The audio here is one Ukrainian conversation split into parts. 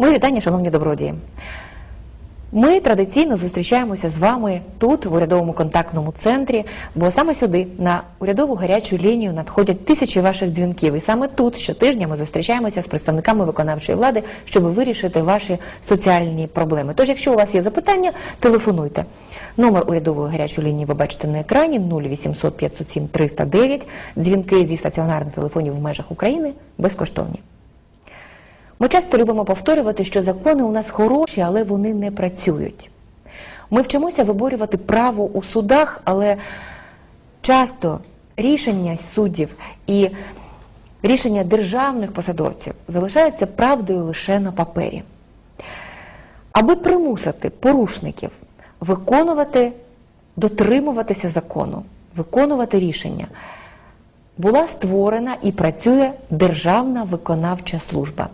Мої вітання, шановні добродії. Ми традиційно зустрічаємося з вами тут, в урядовому контактному центрі, бо саме сюди, на урядову гарячу лінію, надходять тисячі ваших дзвінків. І саме тут щотижня ми зустрічаємося з представниками виконавчої влади, щоб вирішити ваші соціальні проблеми. Тож, якщо у вас є запитання, телефонуйте. Номер урядової гарячої лінії ви бачите на екрані 0800 507 309. Дзвінки зі стаціонарних телефонів в межах України безкоштовні. Ми часто любимо повторювати, що закони у нас хороші, але вони не працюють. Ми вчимося виборювати право у судах, але часто рішення суддів і рішення державних посадовців залишаються правдою лише на папері. Аби примусити порушників виконувати, дотримуватися закону, виконувати рішення, була створена і працює Державна виконавча служба.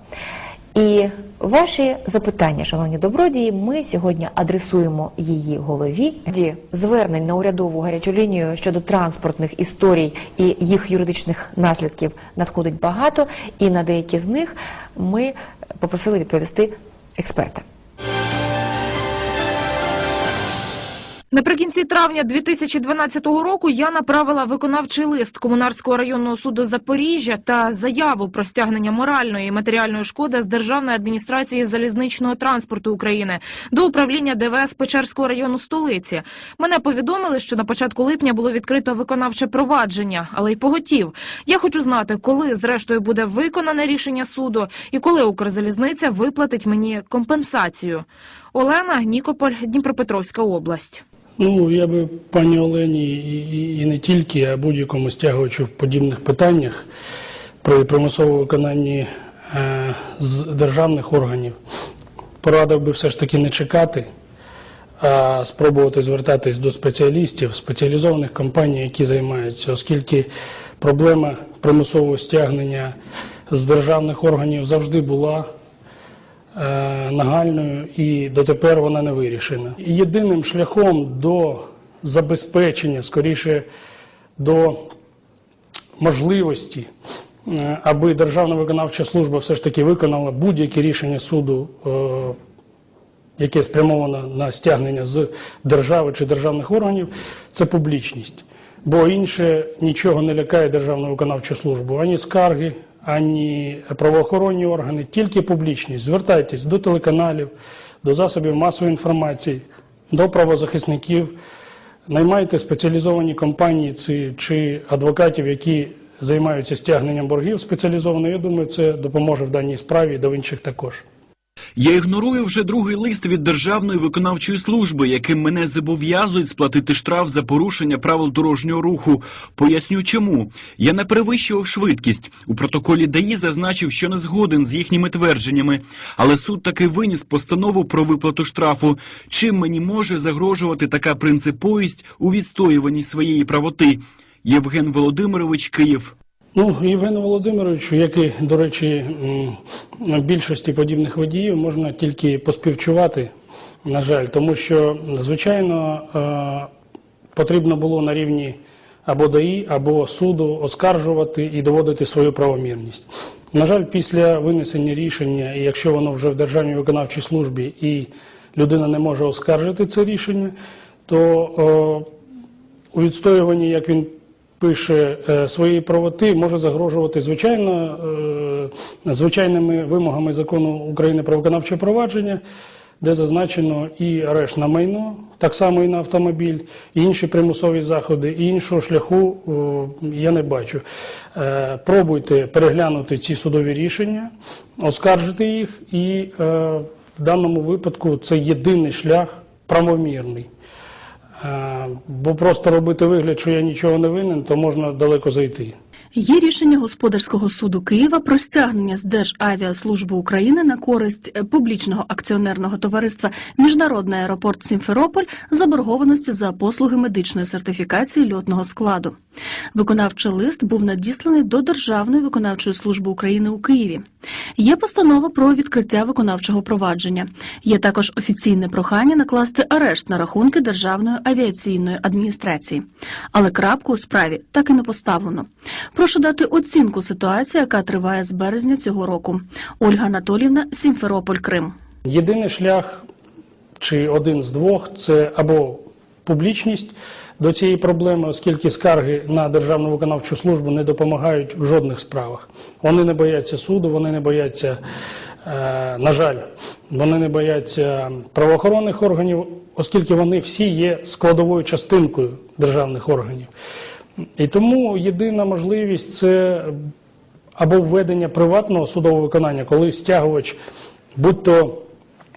І ваші запитання, шановні добродії, ми сьогодні адресуємо її голові. Ді звернень на урядову гарячу лінію щодо транспортних історій і їх юридичних наслідків надходить багато, і на деякі з них ми попросили відповісти експерта. Наприкінці травня 2012 року я направила виконавчий лист Комунарського районного суду Запоріжжя та заяву про стягнення моральної і матеріальної шкоди з Державної адміністрації залізничного транспорту України до управління ДВС Печерського району столиці. Мене повідомили, що на початку липня було відкрито виконавче провадження, але й поготів. Я хочу знати, коли зрештою буде виконане рішення суду і коли Укрзалізниця виплатить мені компенсацію. Олена Нікополь, Дніпропетровська область. Ну, я би пані Олені і, і, не тільки, а будь-якому стягувачу в подібних питаннях при примусовому виконанні е, з державних органів порадив би все ж таки не чекати, а спробувати звертатись до спеціалістів, спеціалізованих компаній, які займаються, оскільки проблема примусового стягнення з державних органів завжди була нагальною і дотепер вона не вирішена. Єдиним шляхом до забезпечення, скоріше до можливості, е, аби Державна виконавча служба все ж таки виконала будь-які рішення суду, е, яке спрямовано на стягнення з держави чи державних органів, це публічність. Бо інше нічого не лякає Державну виконавчу службу, ані скарги, ані правоохоронні органи, тільки публічність. Звертайтесь до телеканалів, до засобів масової інформації, до правозахисників, наймайте спеціалізовані компанії чи адвокатів, які займаються стягненням боргів спеціалізовано. Я думаю, це допоможе в даній справі і до інших також. Я ігнорую вже другий лист від Державної виконавчої служби, яким мене зобов'язують сплатити штраф за порушення правил дорожнього руху. Поясню чому. Я не перевищував швидкість. У протоколі ДАІ зазначив, що не згоден з їхніми твердженнями. Але суд таки виніс постанову про виплату штрафу. Чим мені може загрожувати така принциповість у відстоюванні своєї правоти? Євген Володимирович Київ. Ну, Євгену Володимировичу, як і, до речі, більшості подібних водіїв, можна тільки поспівчувати, на жаль, тому що, звичайно, е, потрібно було на рівні або ДАІ, або суду оскаржувати і доводити свою правомірність. На жаль, після винесення рішення, і якщо воно вже в Державній виконавчій службі і людина не може оскаржити це рішення, то е, у відстоюванні, як він пише, е, своєї правоти може загрожувати звичайно е, звичайними вимогами закону України про виконавче провадження, де зазначено і арешт на майно, так само і на автомобіль, і інші примусові заходи, і іншого шляху е, я не бачу. Пробуйте переглянути ці судові рішення, оскаржити їх, і в даному випадку це єдиний шлях правомірний. Е, Бо просто робити вигляд, що я нічого не винен, то можна далеко зайти. Є рішення господарського суду Києва про стягнення з Державіаслужби України на користь е, публічного акціонерного товариства Міжнародний аеропорт Сімферополь заборгованості за послуги медичної сертифікації льотного складу. Виконавчий лист був надісланий до Державної виконавчої служби України у Києві. Є постанова про відкриття виконавчого провадження. Є також офіційне прохання накласти арешт на рахунки Державної авіаційної адміністрації. Але крапку у справі так і не поставлено. Прошу дати оцінку ситуації, яка триває з березня цього року. Ольга Анатоліївна, Сімферополь, Крим. Єдиний шлях, чи один з двох, це або публічність до цієї проблеми, оскільки скарги на Державну виконавчу службу не допомагають в жодних справах. Вони не бояться суду, вони не бояться, е, на жаль, вони не бояться правоохоронних органів, оскільки вони всі є складовою частинкою державних органів. І тому єдина можливість це або введення приватного судового виконання, коли стягувач, будь то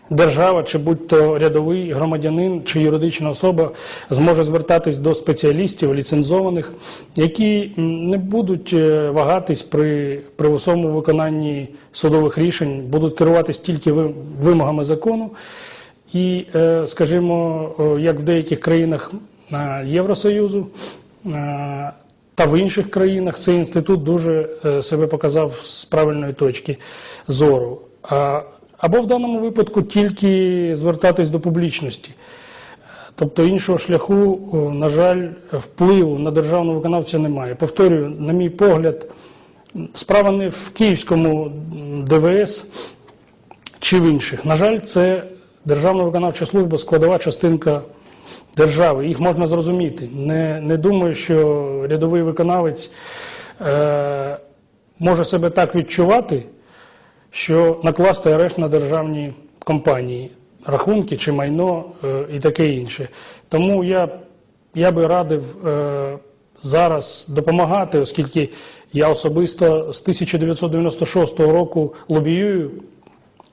держава, чи будь то рядовий громадянин чи юридична особа, зможе звертатись до спеціалістів ліцензованих, які не будуть е, вагатись при примусовому виконанні судових рішень, будуть керуватись тільки вимогами закону. І, е, скажімо, як в деяких країнах Євросоюзу е, та в інших країнах цей інститут дуже себе показав з правильної точки зору. Або в даному випадку тільки звертатись до публічності. Тобто іншого шляху, на жаль, впливу на державного виконавця немає. Повторюю, на мій погляд, справа не в київському ДВС чи в інших. На жаль, це Державна виконавча служба складова частинка держави. Їх можна зрозуміти. Не, не думаю, що рядовий виконавець е, може себе так відчувати, що накласти арешт на державні компанії, рахунки чи майно е, і таке інше. Тому я, я би радив е, зараз допомагати, оскільки я особисто з 1996 року лобіюю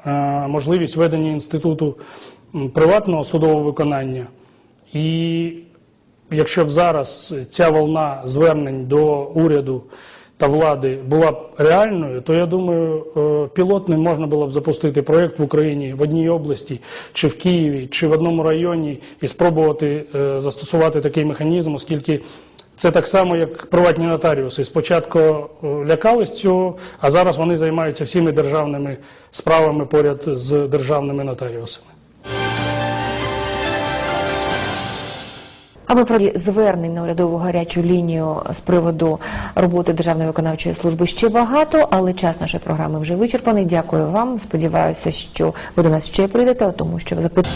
е, можливість ведення інституту приватного судового виконання. І якщо б зараз ця волна звернень до уряду та влади була б реальною, то я думаю, е, пілотним можна було б запустити проєкт в Україні в одній області, чи в Києві, чи в одному районі, і спробувати е, застосувати такий механізм, оскільки це так само, як приватні нотаріуси. Спочатку е, лякались цього, а зараз вони займаються всіми державними справами поряд з державними нотаріусами. Аби про звернень на урядову гарячу лінію з приводу роботи Державної виконавчої служби ще багато, але час нашої програми вже вичерпаний. Дякую вам. Сподіваюся, що ви до нас ще прийдете, тому що запит...